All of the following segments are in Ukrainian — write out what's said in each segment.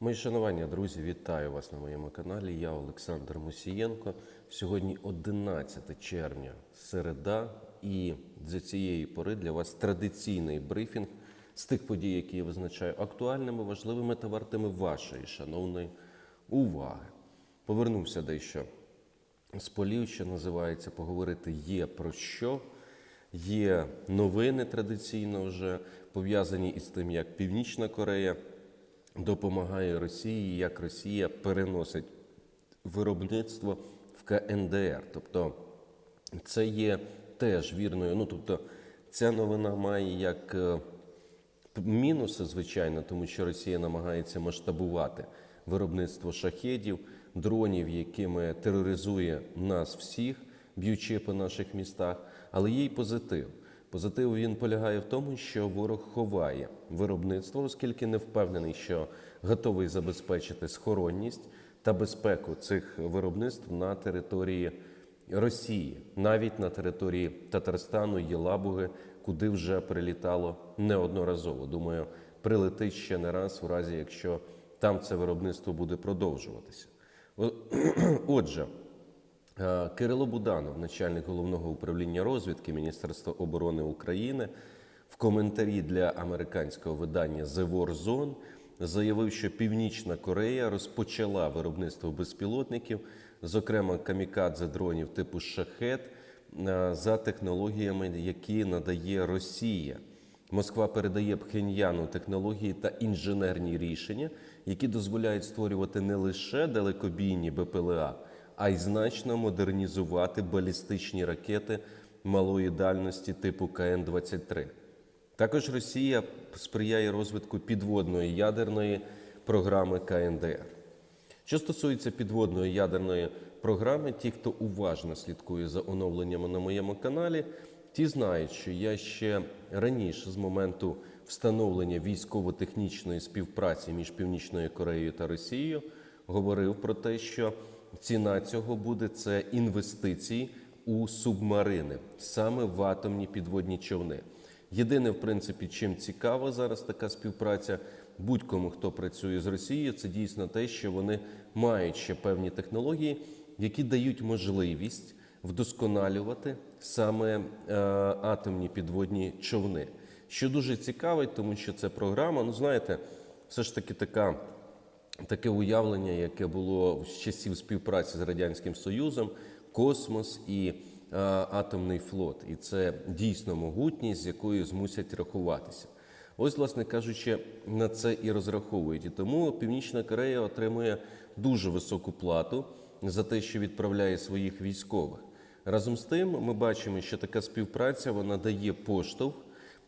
Мої шанування, друзі, вітаю вас на моєму каналі. Я Олександр Мусієнко. Сьогодні 11 червня, середа, і з цієї пори для вас традиційний брифінг з тих подій, які я визначаю актуальними, важливими та вартими вашої шановної уваги. Повернувся дещо з полів, що називається поговорити є про що. Є новини традиційно вже пов'язані із тим, як Північна Корея допомагає Росії, як Росія переносить виробництво в КНДР. Тобто це є теж вірною. Ну тобто, ця новина має як е, мінуси, звичайно, тому що Росія намагається масштабувати виробництво шахедів, дронів, якими тероризує нас всіх, б'ючи по наших містах. Але є й позитив. Позитив він полягає в тому, що ворог ховає виробництво, оскільки не впевнений, що готовий забезпечити схоронність та безпеку цих виробництв на території Росії, навіть на території Татарстану, Єлабуги, куди вже прилітало неодноразово. Думаю, прилетить ще не раз, у разі якщо там це виробництво буде продовжуватися. Отже, Кирило Буданов, начальник головного управління розвідки Міністерства оборони України, в коментарі для американського видання The War Zone заявив, що Північна Корея розпочала виробництво безпілотників, зокрема камікадзе дронів типу шахет, е, за технологіями, які надає Росія. Москва передає Пхеньяну технології та інженерні рішення, які дозволяють створювати не лише далекобійні БПЛА, а й значно модернізувати балістичні ракети малої дальності типу КН-23. Також Росія сприяє розвитку підводної ядерної програми КНДР. Що стосується підводної ядерної програми, ті, хто уважно слідкує за оновленнями на моєму каналі, ті знають, що я ще раніше, з моменту встановлення військово-технічної співпраці між Північною Кореєю та Росією, говорив про те, що ціна цього буде це інвестиції у субмарини, саме в атомні підводні човни. Єдине, в принципі, чим цікава зараз така співпраця будь-кому, хто працює з Росією, це дійсно те, що вони мають ще певні технології, які дають можливість вдосконалювати саме е, атомні підводні човни. Що дуже цікавить, тому що це програма, ну знаєте, все ж таки така таке уявлення, яке було з часів співпраці з Радянським Союзом, космос і е, атомний флот. І це дійсно могутність, з якою змусять рахуватися. Ось, власне кажучи, на це і розраховують. І тому Північна Корея отримує дуже високу плату за те, що відправляє своїх військових. Разом з тим, ми бачимо, що така співпраця вона дає поштовх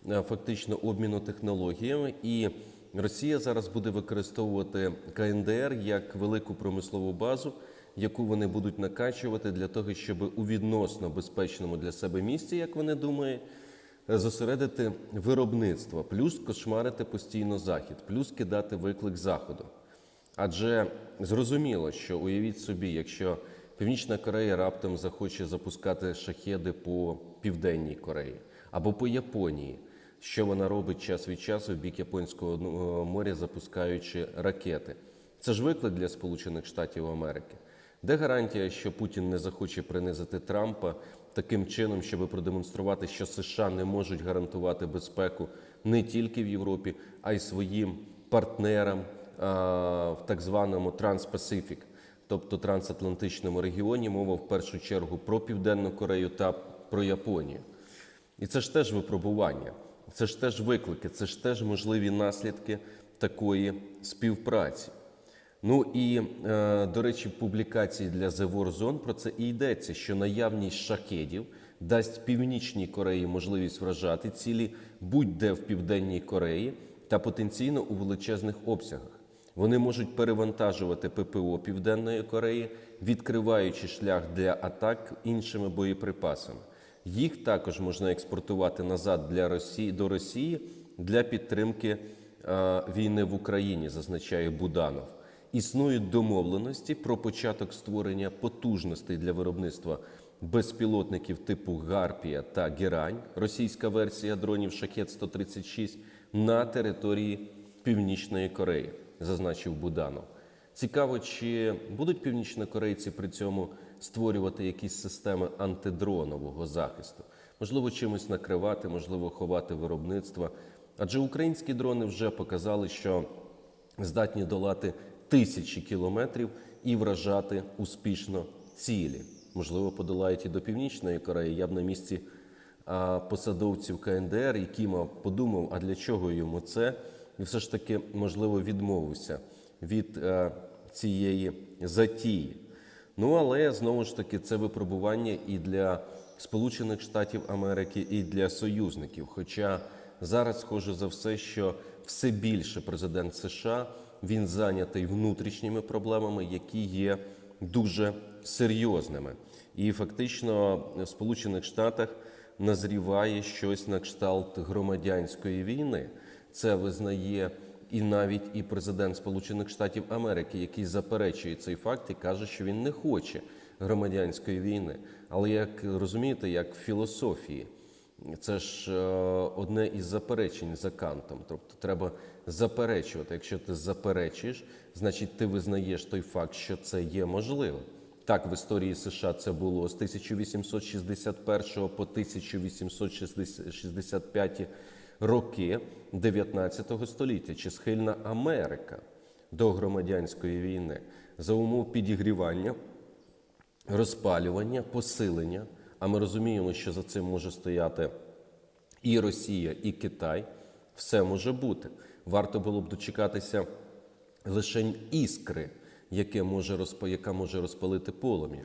е, фактично обміну технологіями, і Росія зараз буде використовувати КНДР як велику промислову базу, яку вони будуть накачувати для того, щоб у відносно безпечному для себе місці, як вони думають, зосередити виробництво, плюс кошмарити постійно захід, плюс кидати виклик заходу. Адже зрозуміло, що уявіть собі, якщо Північна Корея раптом захоче запускати шахеди по Південній Кореї або по Японії, що вона робить час від часу в бік Японського ну, моря, запускаючи ракети. Це ж виклик для Сполучених Штатів Америки. Де гарантія, що Путін не захоче принизити Трампа таким чином, щоб продемонструвати, що США не можуть гарантувати безпеку не тільки в Європі, а й своїм партнерам а, в так званому Транспасифік, тобто трансатлантичному регіоні, мова в першу чергу про Південну Корею та про Японію. І це ж теж випробування, це ж теж виклики, це ж теж можливі наслідки такої співпраці. Ну і, е, до речі, публікації для The War Zone про це і йдеться, що наявність шахедів дасть Північній Кореї можливість вражати цілі будь-де в Південній Кореї та потенційно у величезних обсягах. Вони можуть перевантажувати ППО Південної Кореї, відкриваючи шлях для атак іншими боєприпасами. Їх також можна експортувати назад для Росії до Росії для підтримки е, війни в Україні, зазначає Буданов. Існують домовленості про початок створення потужностей для виробництва безпілотників типу Гарпія та Герань, російська версія дронів Шахет 136 на території Північної Кореї, зазначив Буданов. Цікаво, чи будуть північнокорейці при цьому створювати якісь системи антидронового захисту, можливо, чимось накривати, можливо, ховати виробництво. Адже українські дрони вже показали, що здатні долати тисячі кілометрів і вражати успішно цілі. Можливо, подолають і до Північної Кореї. Я б на місці посадовців КНДР, які мав подумав, а для чого йому це, і все ж таки, можливо, відмовився від е, цієї затії. Ну але знову ж таки це випробування і для Сполучених Штатів Америки, і для союзників. Хоча зараз схоже за все, що все більше президент США він зайнятий внутрішніми проблемами, які є дуже серйозними. І фактично в Сполучених Штатах назріває щось на кшталт громадянської війни. Це визнає і навіть і президент Сполучених Штатів Америки, який заперечує цей факт і каже, що він не хоче громадянської війни. Але як розумієте, як в філософії, це ж е, одне із заперечень за Кантом. Тобто треба заперечувати. Якщо ти заперечуєш, значить ти визнаєш той факт, що це є можливим. Так, в історії США це було з 1861 по 1865 роки 19 століття. Чи схильна Америка до громадянської війни за умов підігрівання, розпалювання, посилення. А ми розуміємо, що за цим може стояти і Росія, і Китай. Все може бути. Варто було б дочекатися лише іскри, яке може розп... яка може розпалити полум'я.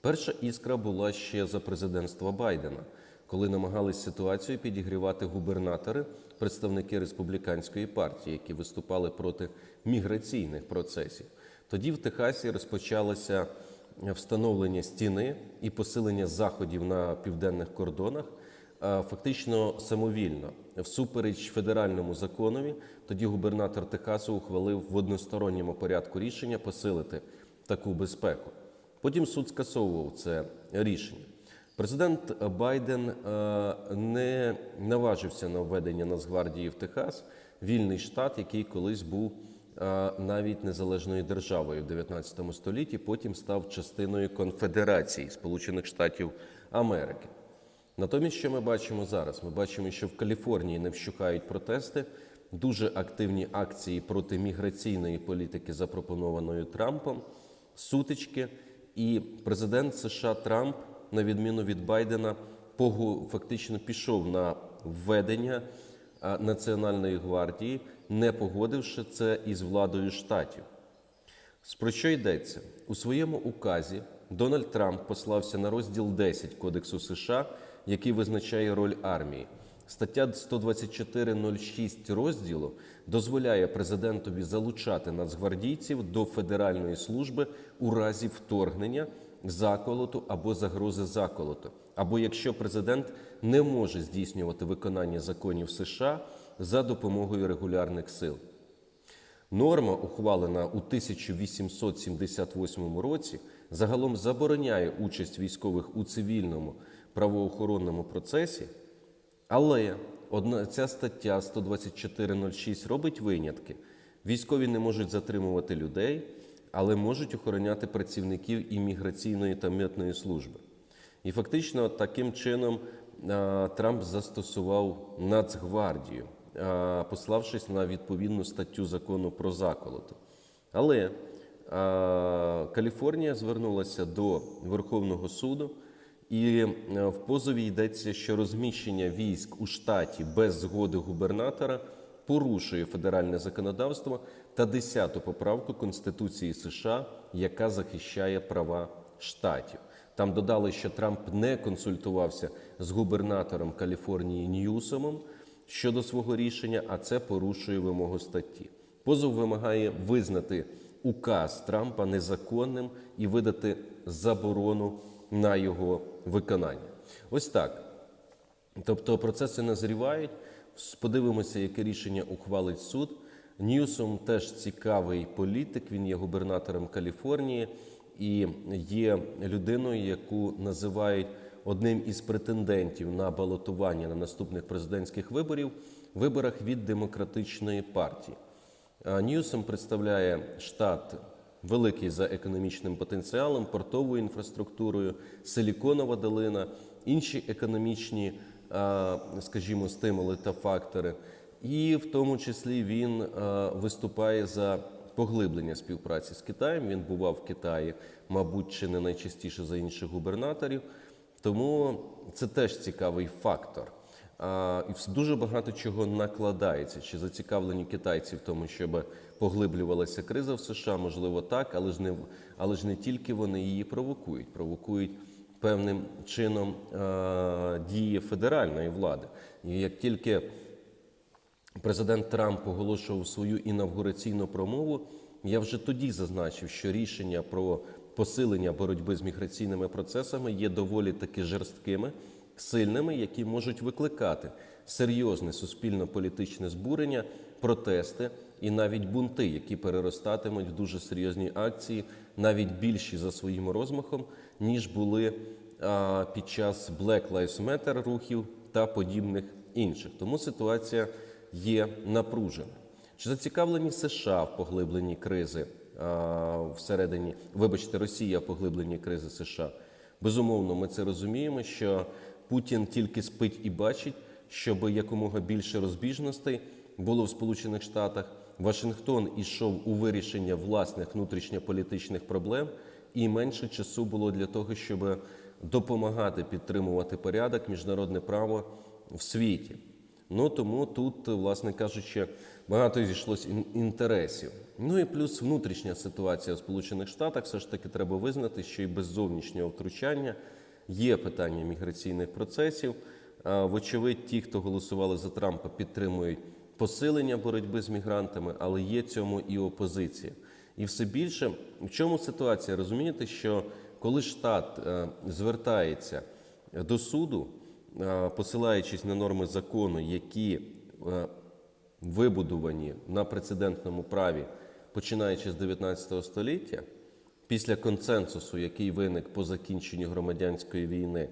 Перша іскра була ще за президентства Байдена, коли намагались ситуацію підігрівати губернатори, представники республіканської партії, які виступали проти міграційних процесів. Тоді в Техасі розпочалося встановлення стіни і посилення заходів на південних кордонах. Фактично самовільно, всупереч федеральному законові, тоді губернатор Техасу ухвалив в односторонньому порядку рішення посилити таку безпеку. Потім суд скасовував це рішення. Президент Байден е, не наважився на введення Нацгвардії в Техас, вільний штат, який колись був е, навіть незалежною державою в 19 столітті, потім став частиною Конфедерації Сполучених Штатів Америки. Натомість, що ми бачимо зараз? Ми бачимо, що в Каліфорнії не вщухають протести, дуже активні акції проти міграційної політики, запропонованої Трампом, сутички. І президент США Трамп, на відміну від Байдена, погу- фактично пішов на введення Національної гвардії, не погодивши це із владою штатів. Про що йдеться? У своєму указі Дональд Трамп послався на розділ 10 Кодексу США, який визначає роль армії. Стаття 124.06 розділу дозволяє президентові залучати нацгвардійців до федеральної служби у разі вторгнення, заколоту або загрози заколоту, або якщо президент не може здійснювати виконання законів США за допомогою регулярних сил. Норма, ухвалена у 1878 році, загалом забороняє участь військових у цивільному правоохоронному процесі, але одна ця стаття 124.06 робить винятки. Військові не можуть затримувати людей, але можуть охороняти працівників імміграційної та митної служби. І фактично таким чином Трамп застосував Нацгвардію, пославшись на відповідну статтю закону про заколоту. Але Каліфорнія звернулася до Верховного суду, і е, в позові йдеться, що розміщення військ у штаті без згоди губернатора порушує федеральне законодавство та 10-ту поправку Конституції США, яка захищає права штатів. Там додали, що Трамп не консультувався з губернатором Каліфорнії Ньюсомом щодо свого рішення, а це порушує вимогу статті. Позов вимагає визнати указ Трампа незаконним і видати заборону на його виконання. Ось так. Тобто процеси назрівають. Подивимося, яке рішення ухвалить суд. Ньюсом теж цікавий політик. Він є губернатором Каліфорнії і є людиною, яку називають одним із претендентів на балотування на наступних президентських виборів виборах від демократичної партії. Ньюсом представляє штат великий за економічним потенціалом, портовою інфраструктурою, силіконова долина, інші економічні, скажімо, стимули та фактори. І в тому числі він виступає за поглиблення співпраці з Китаєм. Він бував в Китаї, мабуть, чи не найчастіше за інших губернаторів. Тому це теж цікавий фактор. І дуже багато чого накладається. Чи зацікавлені китайці в тому, щоб поглиблювалася криза в США? Можливо, так, але ж не але ж не тільки вони її провокують, провокують певним чином а, дії федеральної влади. І як тільки президент Трамп оголошував свою інавгураційну промову, я вже тоді зазначив, що рішення про посилення боротьби з міграційними процесами є доволі таки жорсткими, сильними, які можуть викликати серйозне суспільно-політичне збурення, протести і навіть бунти, які переростатимуть в дуже серйозні акції, навіть більші за своїм розмахом, ніж були а, під час Black Lives Matter рухів та подібних інших. Тому ситуація є напружена. Чи зацікавлені США в поглибленні кризи а, всередині, вибачте, Росія в поглибленні кризи США? Безумовно, ми це розуміємо, що Путін тільки спить і бачить, щоб якомога більше розбіжностей було в Сполучених Штатах. Вашингтон ішов у вирішення власних внутрішньополітичних проблем, і менше часу було для того, щоб допомагати підтримувати порядок, міжнародне право в світі. Ну тому тут, власне кажучи, багато зійшлось інтересів. Ну і плюс внутрішня ситуація в Сполучених Штатах. Все ж таки треба визнати, що і без зовнішнього втручання є питання міграційних процесів. Вочевидь, ті, хто голосували за Трампа, підтримують посилення боротьби з мігрантами, але є цьому і опозиція. І все більше в чому ситуація? Розумієте, що коли штат е, звертається до суду, посилаючись на норми закону, які е, вибудовані на прецедентному праві, починаючи з 19 століття, після консенсусу, який виник по закінченню громадянської війни,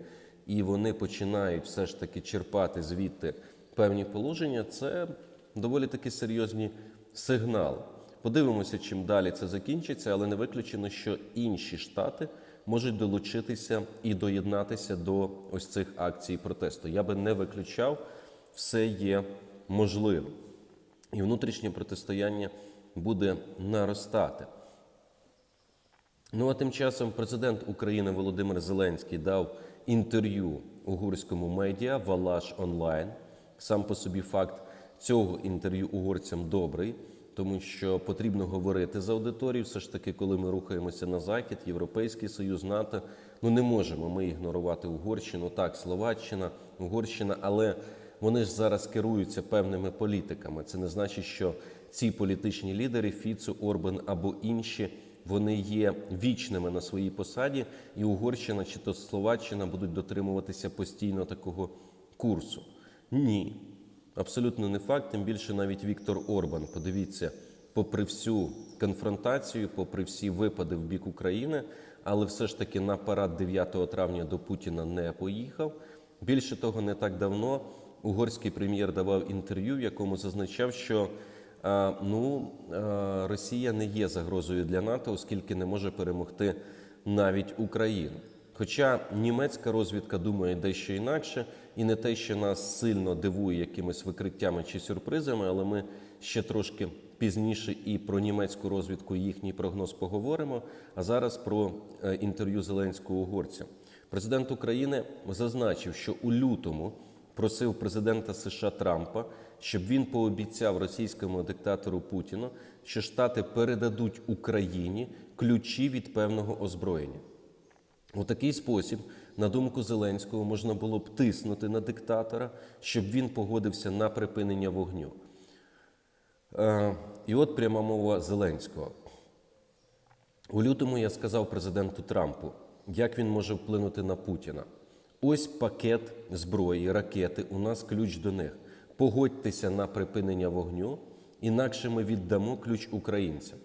і вони починають все ж таки черпати звідти певні положення, це доволі таки серйозні сигнали. Подивимося, чим далі це закінчиться, але не виключено, що інші штати можуть долучитися і доєднатися до ось цих акцій протесту. Я би не виключав, все є можливим. І внутрішнє протистояння буде наростати. Ну а тим часом президент України Володимир Зеленський дав інтерв'ю угорському медіа Валаш Онлайн. Сам по собі факт цього інтерв'ю угорцям добрий, тому що потрібно говорити з аудиторією. Все ж таки, коли ми рухаємося на захід, Європейський Союз, НАТО, ну не можемо ми ігнорувати Угорщину. Так, Словаччина, Угорщина, але вони ж зараз керуються певними політиками. Це не значить, що ці політичні лідери Фіцу, Орбан або інші. Вони є вічними на своїй посаді, і Угорщина чи то Словаччина будуть дотримуватися постійно такого курсу. Ні, абсолютно не факт. Тим більше навіть Віктор Орбан, подивіться, попри всю конфронтацію, попри всі випади в бік України, але все ж таки на парад 9 травня до Путіна не поїхав. Більше того, не так давно угорський прем'єр давав інтерв'ю, в якому зазначав, що а, ну, а, Росія не є загрозою для НАТО, оскільки не може перемогти навіть Україну. Хоча німецька розвідка думає дещо інакше, і не те, що нас сильно дивує якимись викриттями чи сюрпризами, але ми ще трошки пізніше і про німецьку розвідку і їхній прогноз поговоримо. А зараз про е, інтерв'ю Зеленського угорця. Президент України зазначив, що у лютому просив президента США Трампа, щоб він пообіцяв російському диктатору Путіну, що Штати передадуть Україні ключі від певного озброєння. У такий спосіб, на думку Зеленського, можна було б тиснути на диктатора, щоб він погодився на припинення вогню. Е, і от пряма мова Зеленського. У лютому я сказав президенту Трампу, як він може вплинути на Путіна. Ось пакет зброї, ракети, у нас ключ до них. Погодьтеся на припинення вогню, інакше ми віддамо ключ українцям.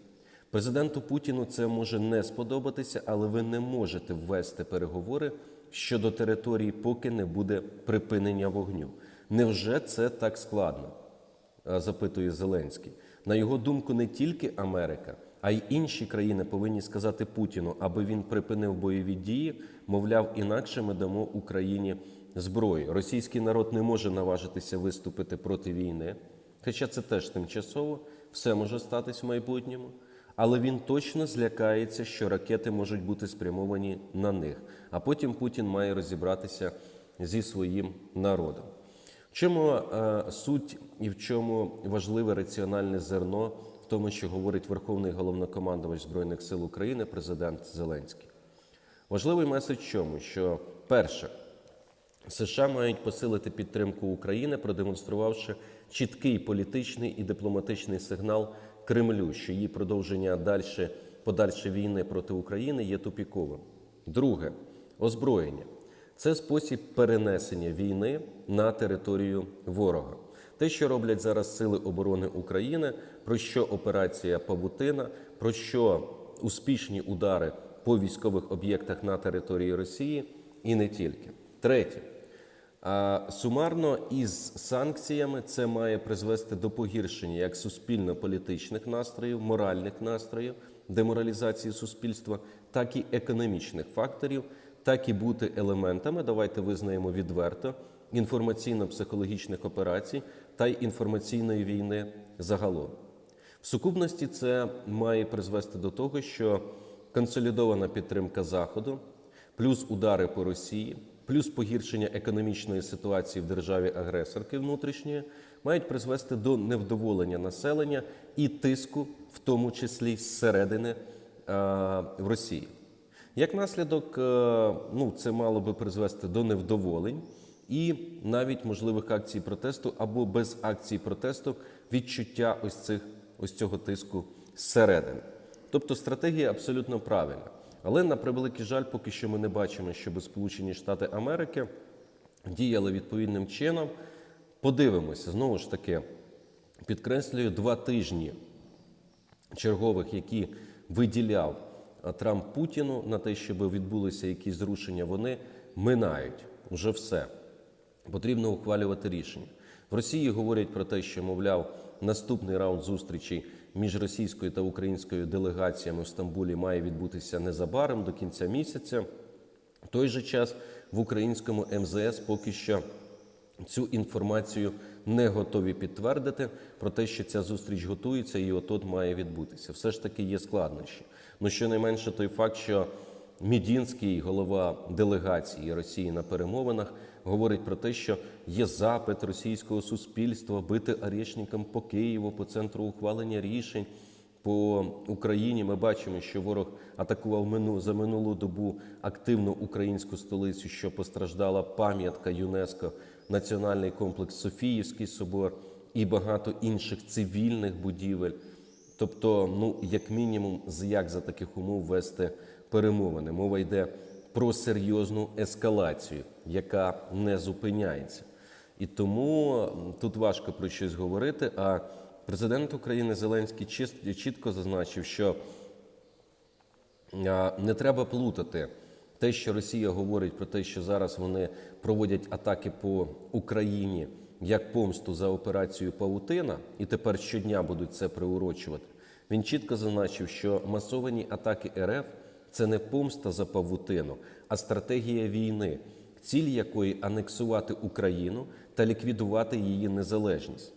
Президенту Путіну це може не сподобатися, але ви не можете ввести переговори щодо території, поки не буде припинення вогню. Невже це так складно? запитує Зеленський. На його думку, не тільки Америка, а й інші країни повинні сказати Путіну, аби він припинив бойові дії. Мовляв, інакше ми дамо Україні зброю. Російський народ не може наважитися виступити проти війни, хоча це теж тимчасово, все може статись в майбутньому. Але він точно злякається, що ракети можуть бути спрямовані на них. А потім Путін має розібратися зі своїм народом. В чому е, суть і в чому важливе раціональне зерно в тому, що говорить Верховний головнокомандувач Збройних сил України, президент Зеленський? Важливий меседж в чому? Що перше, США мають посилити підтримку України, продемонструвавши чіткий політичний і дипломатичний сигнал Кремлю, що її продовження далі, подальше війни проти України є тупіковим. Друге озброєння. Це спосіб перенесення війни на територію ворога. Те, що роблять зараз Сили оборони України, про що операція Павутина, про що успішні удари по військових об'єктах на території Росії і не тільки. Третє. Сумарно із санкціями це має призвести до погіршення як суспільно-політичних настроїв, моральних настроїв, деморалізації суспільства, так і економічних факторів, так і бути елементами. Давайте визнаємо відверто інформаційно-психологічних операцій та й інформаційної війни загалом. В сукупності це має призвести до того, що консолідована підтримка Заходу, плюс удари по Росії, плюс погіршення економічної ситуації в державі агресорки внутрішньої, мають призвести до невдоволення населення і тиску, в тому числі зсередини е, в Росії. Як наслідок, е, ну, це мало би призвести до невдоволень і навіть можливих акцій протесту або без акцій протесту відчуття ось цих ось цього тиску зсередини. Тобто стратегія абсолютно правильна. Але на превеликий жаль, поки що ми не бачимо, щоб Сполучені Штати Америки діяли відповідним чином. Подивимося, знову ж таки, підкреслюю, два тижні чергових, які виділяв Трамп Путіну на те, щоб відбулися якісь зрушення, вони минають уже все. Потрібно ухвалювати рішення. В Росії говорять про те, що, мовляв, наступний раунд зустрічей між російською та українською делегаціями в Стамбулі має відбутися незабаром до кінця місяця. В той же час в українському МЗС поки що цю інформацію не готові підтвердити про те, що ця зустріч готується і отот має відбутися. Все ж таки є складнощі. Ну щонайменше той факт, що Мідінський, голова делегації Росії на перемовинах, говорить про те, що є запит російського суспільства бити арешникам по Києву, по центру ухвалення рішень. По Україні ми бачимо, що ворог атакував мину за минулу добу активно українську столицю, що постраждала пам'ятка ЮНЕСКО, національний комплекс Софіївський собор і багато інших цивільних будівель. Тобто, ну як мінімум, з- як за таких умов вести перемовини. Мова йде про серйозну ескалацію, яка не зупиняється. І тому тут важко про щось говорити. А президент України Зеленський чітко зазначив, що не треба плутати те, що Росія говорить про те, що зараз вони проводять атаки по Україні як помсту за операцію Павутина, і тепер щодня будуть це приурочувати. Він чітко зазначив, що масовані атаки РФ це не помста за павутину, а стратегія війни, ціль якої анексувати Україну та ліквідувати її незалежність.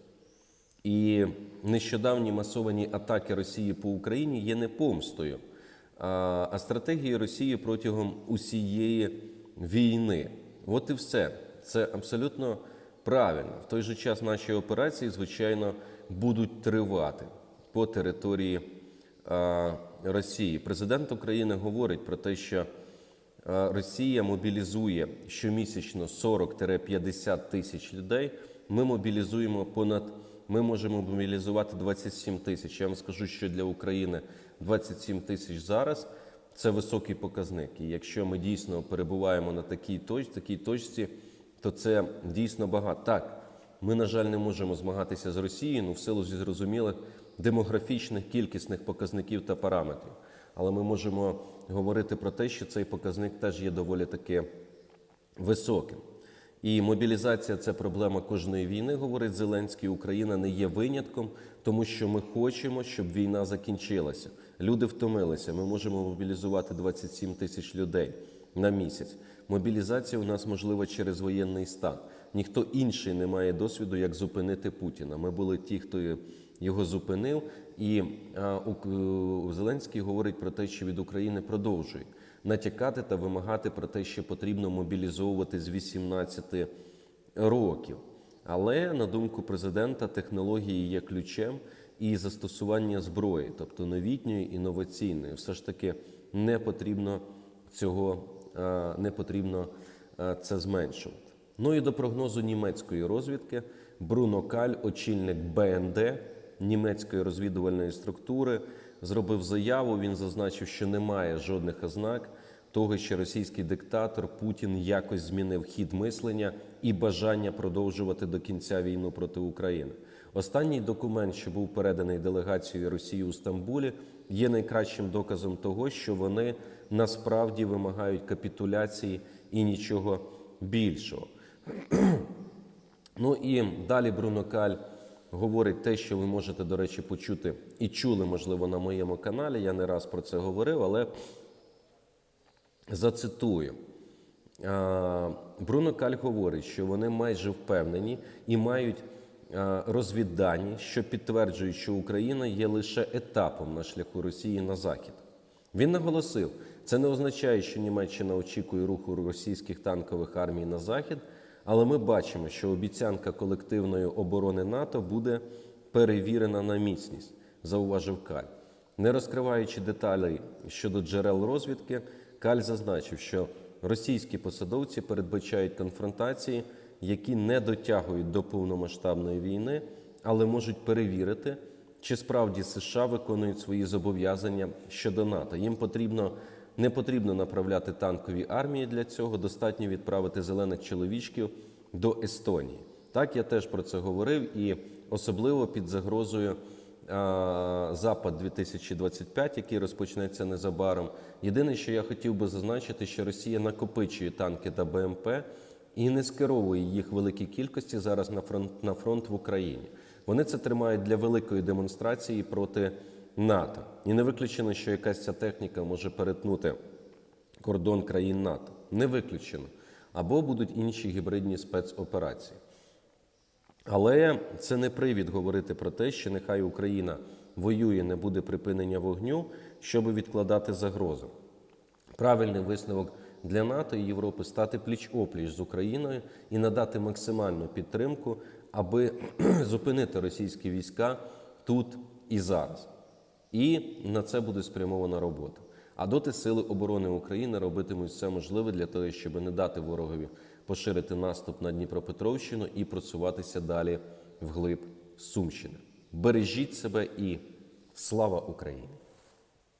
І нещодавні масовані атаки Росії по Україні є не помстою, а, стратегією Росії протягом усієї війни. От і все. Це абсолютно правильно. В той же час наші операції, звичайно, будуть тривати по території Росії. Президент України говорить про те, що Росія мобілізує щомісячно 40-50 тисяч людей. Ми мобілізуємо понад ми можемо мобілізувати 27 тисяч. Я вам скажу, що для України 27 тисяч зараз це високий показник. І якщо ми дійсно перебуваємо на такій точці, такій точці, то це дійсно багато. Так, ми, на жаль, не можемо змагатися з Росією ну, в силу зрозумілих демографічних кількісних показників та параметрів. Але ми можемо говорити про те, що цей показник теж є доволі таки високим. І мобілізація це проблема кожної війни, говорить Зеленський. Україна не є винятком, тому що ми хочемо, щоб війна закінчилася. Люди втомилися. Ми можемо мобілізувати 27 тисяч людей на місяць. Мобілізація у нас можлива через воєнний стан. Ніхто інший не має досвіду, як зупинити Путіна. Ми були ті, хто його зупинив, і у, у Зеленський говорить про те, що від України продовжують натякати та вимагати про те, що потрібно мобілізовувати з 18 років. Але на думку президента, технології є ключем і застосування зброї, тобто новітньої інноваційної, все ж таки не потрібно цього е, не потрібно е, це зменшувати. Ну і до прогнозу німецької розвідки Бруно Каль, очільник БНД німецької розвідувальної структури, зробив заяву. Він зазначив, що немає жодних ознак того, що російський диктатор Путін якось змінив хід мислення і бажання продовжувати до кінця війну проти України. Останній документ, що був переданий делегацією Росії у Стамбулі, є найкращим доказом того, що вони насправді вимагають капітуляції і нічого більшого. Ну і далі Бруно Каль говорить те, що ви можете, до речі, почути і чули, можливо, на моєму каналі. Я не раз про це говорив, але зацитую. Бруно Каль говорить, що вони майже впевнені і мають розвіддані, що підтверджують, що Україна є лише етапом на шляху Росії на захід. Він наголосив, це не означає, що Німеччина очікує руху російських танкових армій на захід, але ми бачимо, що обіцянка колективної оборони НАТО буде перевірена на міцність, зауважив Каль. Не розкриваючи деталей щодо джерел розвідки, Каль зазначив, що російські посадовці передбачають конфронтації, які не дотягують до повномасштабної війни, але можуть перевірити, чи справді США виконують свої зобов'язання щодо НАТО. Їм потрібно не потрібно направляти танкові армії для цього. Достатньо відправити зелених чоловічків до Естонії. Так я теж про це говорив, і особливо під загрозою Запад 2025, який розпочнеться незабаром. Єдине, що я хотів би зазначити, що Росія накопичує танки та БМП і не скеровує їх великій кількості зараз на фронт на фронт в Україні. Вони це тримають для великої демонстрації проти НАТО. І не виключено, що якась ця техніка може перетнути кордон країн НАТО. Не виключено. Або будуть інші гібридні спецоперації. Але це не привід говорити про те, що нехай Україна воює, не буде припинення вогню, щоб відкладати загрози. Правильний висновок для НАТО і Європи стати пліч-опліч з Україною і надати максимальну підтримку, аби зупинити російські війська тут і зараз. І на це буде спрямована робота. А доти сили оборони України робитимуть все можливе для того, щоб не дати ворогові поширити наступ на Дніпропетровщину і просуватися далі вглиб Сумщини. Бережіть себе і слава Україні!